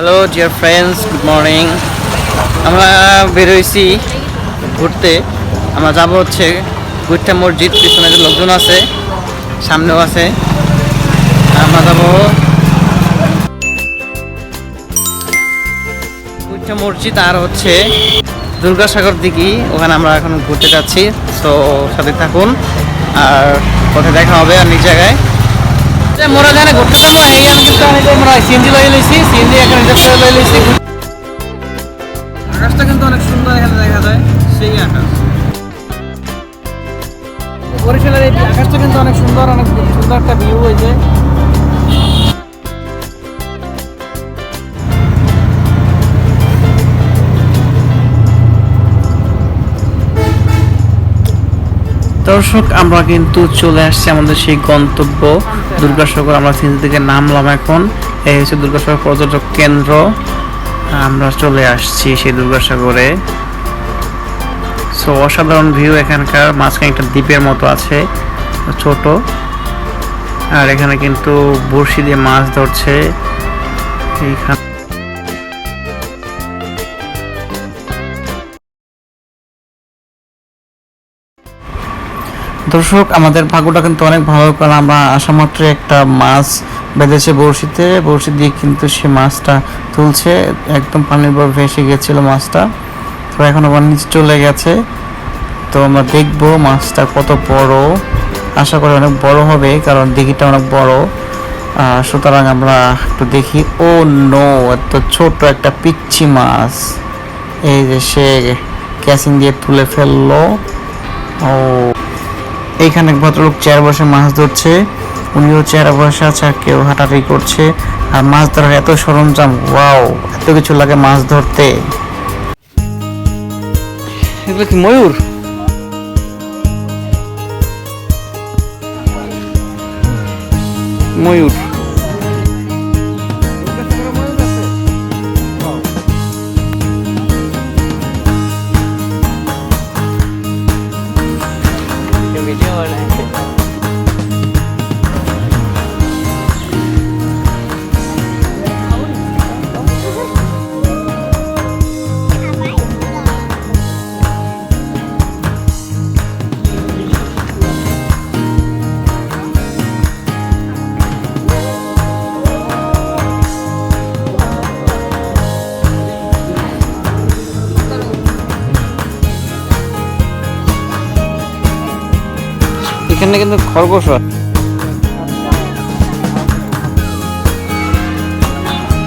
Hello dear friends good morning আমরা বেরোইছি ঘুরতে। আমরা যাব হচ্ছে গুইঠা মসজিদ, পিছনে যে লোকজন আছে, সামনেও আছে। আমরা যাব গুইঠা মসজিদ আর হচ্ছে দুর্গাসাগর দিঘি। ওখানে আমরা এখন ঘুরতে যাচ্ছি। তো সাথে থাকুন। আর পথে দেখা হবে আর নিজ জায়গায়। মোরা যেখানে ঘুরতে যাব অনেক আমরা সিএনজি লয়ে লইছি সিএনজি এখানে রিজার্ভ করে লয়ে লইছি। আকাশটা কিন্তু অনেক সুন্দর এখানে দেখা যায় সেই আকাশ। বরিশালের এই আকাশটা কিন্তু অনেক সুন্দর অনেক সুন্দর একটা ভিউ হয়েছে দর্শক, আমরা কিন্তু চলে আসছি আমাদের সেই গন্তব্য। দুর্গাসাগর, আমরা সিনজি থেকে নামলাম এখন। এই হচ্ছে দুর্গাসাগর পর্যটক কেন্দ্র। আমরা চলে আসছি সেই দুর্গাসাগরে। সো অসাধারণ ভিউ এখানকার। মাঝখানে একটা দ্বীপের মতো আছে, ছোট। আর এখানে কিন্তু বড়শি দিয়ে মাছ ধরছে। এইখানে দর্শক, আমাদের ভাগ্যটা কিন্তু অনেক ভালো, কারণ আমরা আসা মাত্র একটা মাছ বেঁধেছে বড়শিতে। বড়শি দিয়ে কিন্তু সে মাছটা তুলছে। একদম পানির উপর ভেসে গেছিল মাছটা। তো এখন আবার নিচে চলে গেছে। তো আমরা দেখব মাছটা কত বড়। আশা করি অনেক বড় হবে, কারণ দিঘিটা অনেক বড়। সুতরাং আমরা একটু দেখি। ও নো, এত ছোট একটা পিচ্ছি মাছ। এই যে সে ক্যাসিং দিয়ে তুলে ফেলল। ও। এইখানে এক ভদ্রলোক চেয়ার বসে মাছ ধরছে। উনিও চেয়ারে বসে আছে আর কেউ হাঁটাহাঁটি করছে। আর মাছ ধরার এত সরঞ্জাম ওয়াও এত কিছু লাগে মাছ ধরতে। ময়ূর? ময়ূর। এখানে কিন্তু খরগোশ হয়।